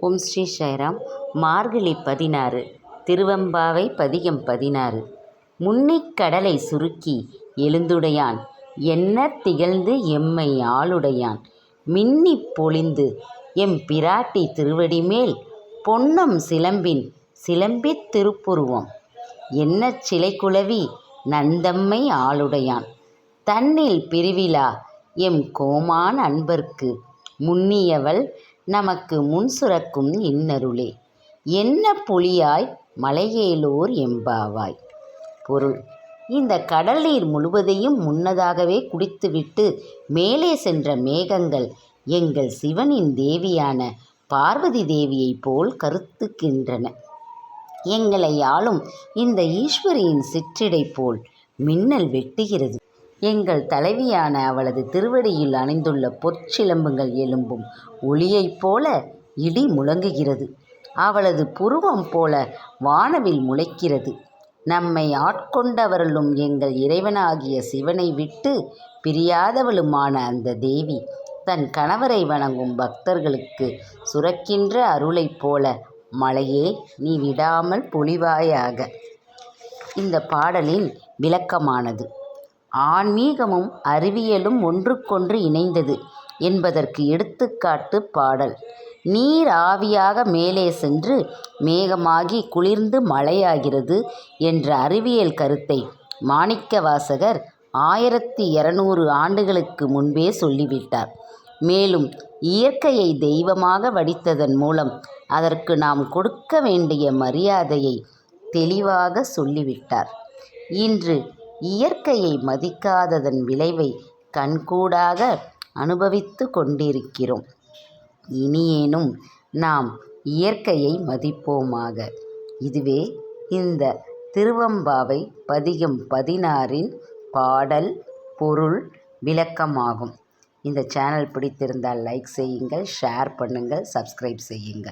ஓம் ஸ்ரீ சைராம் மார்கழி பதினாறு திருவெம்பாவை பதிகம் பதினாறு. முன்னிக் கடலை சுருக்கி எழுந்துடையான். என்ன திகழ்ந்து எம்மை ஆளுடையான்? மின்னி பொழிந்து எம் பிராட்டி திருவடிமேல் பொன்னம் சிலம்பின் சிலம்பித் திருப்புருவம். என்ன சிலை குலவி நந்தம்மை ஆளுடையான்? தன்னில் பிரிவிழா எம் கோமான் அன்பர்க்கு. முன்னியவள் நமக்கு முன் சுரக்கும் இன்னருளே. என்ன புலியாய் மலையேலோர் எம்பாவாய்? பொருள். இந்த கடல் நீர் முழுவதையும் முன்னதாகவே குடித்துவிட்டு மேலே சென்ற மேகங்கள் எங்கள் சிவனின் தேவியான பார்வதி தேவியைப் போல் கருத்துக்கின்றன. எங்களை ஆளும் இந்த ஈஸ்வரியின் சிற்றிடை போல் மின்னல் வெட்டுகிறது. எங்கள் தலைவியான அவளது திருவடியில் அணிந்துள்ள பொற்சிலம்புகள் எழும்பும் ஒளியைப் போல இடி முழங்குகிறது. அவளது புருவம் போல வானவில் முளைக்கிறது. நம்மை ஆட்கொண்டவர்களும் எங்கள் இறைவனாகிய சிவனை விட்டு பிரியாதவளுமான அந்த தேவி தன் கணவரை வணங்கும் பக்தர்களுக்கு சுரக்கின்ற அருளைப் போல மழையே நீ விடாமல் பொழிவாயாக இந்த பாடலின் விளக்கமானது. ஆன்மீகமும் அறிவியலும் ஒன்றுக்கொன்று இணைந்தது என்பதற்கு எடுத்துக்காட்டு பாடல். நீர் ஆவியாக மேலே சென்று மேகமாகி குளிர்ந்து மழையாகிறது என்ற அறிவியல் கருத்தை மாணிக்கவாசகர் ஆயிரத்தி இருநூறு ஆண்டுகளுக்கு முன்பே சொல்லிவிட்டார். மேலும் இயற்கையை தெய்வமாக வடித்ததன் மூலம் அதற்கு நாம் கொடுக்க வேண்டிய மரியாதையை தெளிவாக சொல்லிவிட்டார். இன்று இயற்கையை மதிக்காததன் விளைவை கண்கூடாக அனுபவித்து கொண்டிருக்கிறோம். இனியேனும் நாம் இயற்கையை மதிப்போமாக. இதுவே இந்த திருவம்பாவை பதிகம் பதினாறின் பாடல் பொருள் விளக்கமாகும். இந்த சேனல் பிடித்திருந்தால் லைக் செய்யுங்கள் ஷேர் பண்ணுங்கள் சப்ஸ்கிரைப் செய்யுங்கள்.